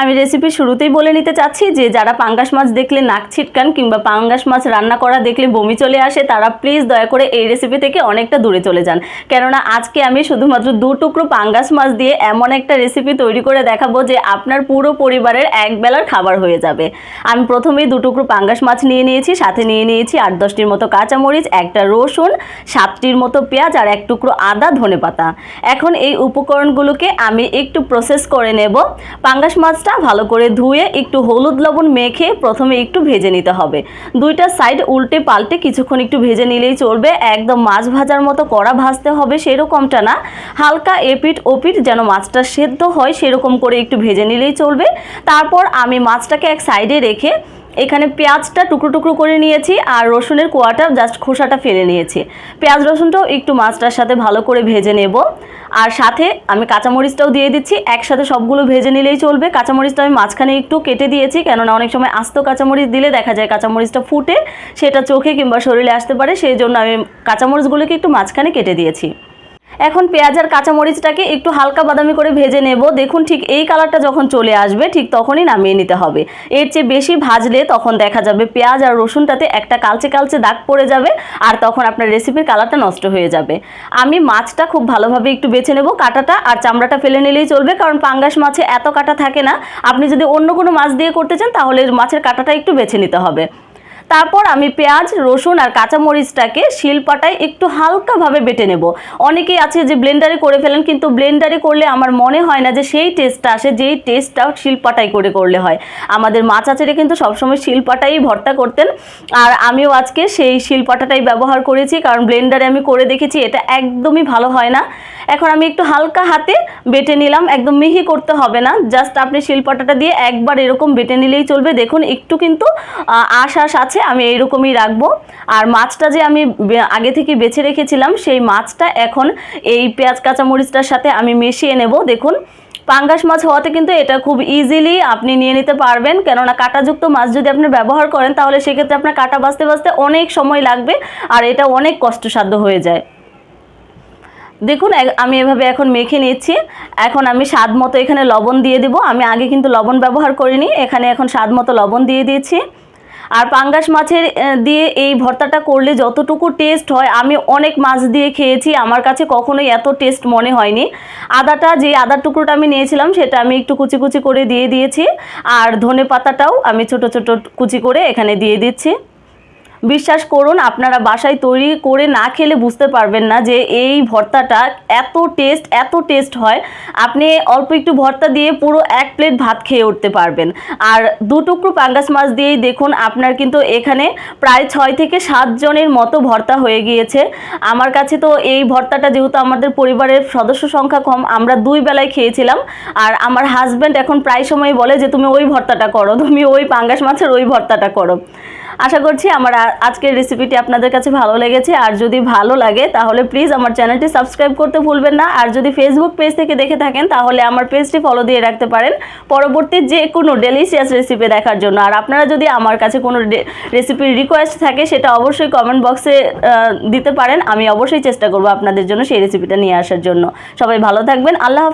আমি রেসিপি শুরুতেই বলে নিতে চাচ্ছি যে, যারা পাঙ্গাস মাছ দেখলে নাক ছিটকান কিংবা পাঙ্গাস মাছ রান্না করা দেখলে বমি চলে আসে, তারা প্লিজ দয়া করে এই রেসিপি থেকে অনেকটা দূরে চলে যান। কেননা আজকে আমি শুধুমাত্র দু টুকরো পাঙ্গাস মাছ দিয়ে এমন একটা রেসিপি তৈরি করে দেখাবো যে, আপনার পুরো পরিবারের এক বেলার খাবার হয়ে যাবে। আমি প্রথমেই দু টুকরো পাঙ্গাস মাছ নিয়ে নিয়েছি, সাথে নিয়ে নিয়েছি আট দশটির মতো কাঁচামরিচ, একটা রসুন, সাতটির মতো পেঁয়াজ আর এক টুকরো আদা ধনেপাতা। এখন এই উপকরণগুলোকে আমি একটু প্রসেস করে নেব। পাঙ্গাস মাছটা ভালো করে ধুয়ে একটু হলুদ লবণ মেখে প্রথমে একটু ভেজে নিতে হবে। দুইটা সাইড উল্টে পাল্টে কিছুক্ষণ একটু ভেজে নিলেই চলবে। একদম মাছ ভাজার মতো কড়া ভাজতে হবে সেরকমটা না। হালকা এপিট ওপিট যেন মাছটা সেদ্ধ হয় সেরকম করে একটু ভেজে নিলেই চলবে। তারপর আমি মাছটাকে এক সাইডে রেখে এখানে পেঁয়াজটা টুকরো টুকরো করে নিয়েছি আর রসুনের কোয়াটা জাস্ট খোসাটা ফেলে নিয়েছি। পেঁয়াজ রসুনটাও একটু মাছটার সাথে ভালো করে ভেজে নেব। আর সাথে আমি কাঁচামরিচটাও দিয়ে দিচ্ছি, একসাথে সবগুলো ভেজে নিলেই চলবে। কাঁচামরিচটা আমি মাঝখানে একটু কেটে দিয়েছি, কেননা অনেক সময় আস্ত কাঁচামরিচ দিলে দেখা যায় কাঁচামরিচটা ফুটে, সেটা চোখে কিংবা শরীরে আসতে পারে, সেই জন্য আমি কাঁচামরিচগুলোকে একটু মাঝখানে কেটে দিয়েছি। এখন পেঁয়াজ আর কাঁচামরিচটাকে একটু হালকা বাদামি করে ভেজে নেব। দেখুন ঠিক এই কালারটা যখন চলে আসবে, ঠিক তখনই নামিয়ে নিতে হবে। এর চেয়ে বেশি ভাজলে তখন দেখা যাবে পেঁয়াজ আর রসুনটাতে একটা কালচে কালচে দাগ পড়ে যাবে আর তখন আপনার রেসিপির কালারটা নষ্ট হয়ে যাবে। আমি মাছটা খুব ভালোভাবে একটু বেছে নেব, কাটাটা আর চামড়াটা ফেলে নিলেই চলবে, কারণ পাঙ্গাস মাছে এত কাটা থাকে না। আপনি যদি অন্য কোনো মাছ দিয়ে করতে চান, তাহলে মাছের কাটাটা একটু বেছে নিতে হবে। তারপর আমি পেঁয়াজ, রসুন আর কাঁচামরিচটাকে শিলপাটায় একটু হালকাভাবে বেটে নেব। অনেকেই আছে যে ব্লেন্ডারে করে ফেলেন, কিন্তু ব্লেন্ডারে করলে আমার মনে হয় না যে সেই টেস্টটা আসে, যেই টেস্টটা শিলপাটায় করে করলে হয়। আমাদের মা চাচারে কিন্তু সবসময় শিলপাটাই ভর্তা করতেন। আর আমিও আজকে সেই শিলপাটাটাই ব্যবহার করেছি, কারণ ব্লেন্ডারে আমি করে দেখেছি, এটা একদমই ভালো হয় না। এখন আমি একটু হালকা হাতে বেটে নিলাম, একদম মিহি করতে হবে না। জাস্ট আপনি শিলপাটাটা দিয়ে একবার এরকম বেটে নিলেই চলবে। দেখুন, একটু কিন্তু আশ আশ আছে, আমি এইরকমই রাখব। আর মাছটা যে আমি আগে থেকে বেছে রেখেছিলাম, সেই মাছটা এখন এই পেঁয়াজ কাঁচামরিচটার সাথে আমি মিশিয়ে নেব। দেখুন, পাঙ্গাস মাছ হওয়াতে কিন্তু এটা খুব ইজিলি আপনি নিয়ে নিতে পারবেন। কেননা কাঁটাযুক্ত মাছ যদি আপনি ব্যবহার করেন, তাহলে সেক্ষেত্রে আপনার কাটা বাঁচতে বাঁচতে অনেক সময় লাগবে আর এটা অনেক কষ্টসাধ্য হয়ে যায়। দেখুন আমি এভাবে এখন মেখে নিচ্ছি। এখন আমি স্বাদ মতো এখানে লবণ দিয়ে দেবো। আমি আগে কিন্তু লবণ ব্যবহার করিনি, এখানে এখন স্বাদ মতো লবণ দিয়ে দিয়েছি। আর পাঙ্গাস মাছের দিয়ে এই ভর্তাটা করলে যতটুকু টেস্ট হয়, আমি অনেক মাছ দিয়ে খেয়েছি, আমার কাছে কখনোই এত টেস্ট মনে হয়নি। আদাটা, যে আদার টুকরোটা আমি নিয়েছিলাম, সেটা আমি একটু কুচি কুচি করে দিয়ে দিয়েছি, আর ধনে পাতাটাও আমি ছোট ছোট কুচি করে এখানে দিয়ে দিচ্ছি। বিশ্বাস করুন, আপনারা বাসায় তৈরি করে না খেলে বুঝতে পারবেন না যে এই ভর্তাটা এত টেস্ট এত টেস্ট হয়। আপনি অল্প একটু ভর্তা দিয়ে পুরো এক প্লেট ভাত খেয়ে উঠতে পারবেন। আর দু টুকরো পাঙ্গাস মাছ দিয়েই দেখুন, আপনার কিন্তু এখানে প্রায় ছয় থেকে সাত জনের মতো ভর্তা হয়ে গিয়েছে। আমার কাছে তো এই ভর্তাটা যেহেতু আমাদের পরিবারের সদস্য সংখ্যা কম, আমরা দুই বেলায় খেয়েছিলাম। আর আমার হাজব্যান্ড এখন প্রায় সময় বলে যে, তুমি ওই ভর্তাটা করো, তুমি ওই পাঙ্গাস মাছের ওই ভর্তাটা করো। আশা করছি আমার আজকের রেসিপিটি আপনাদের কাছে ভালো লেগেছে। আর যদি ভালো লাগে, তাহলে প্লিজ আমার চ্যানেলটি সাবস্ক্রাইব করতে ভুলবেন না। আর যদি ফেসবুক পেজ থেকে দেখে থাকেন, তাহলে আমার পেজটি ফলো দিয়ে রাখতে পারেন। পরবর্তী যে কোনো ডেলিশিয়াস রেসিপি দেখার জন্য। আর আপনারা যদি আমার কাছে কোনো রেসিপির রিকোয়েস্ট থাকে, সেটা অবশ্যই কমেন্ট বক্সে দিতে পারেন। আমি অবশ্যই চেষ্টা করব আপনাদের জন্য সেই রেসিপিটা নিয়ে আসার জন্য। সবাই ভালো থাকবেন। আল্লাহ।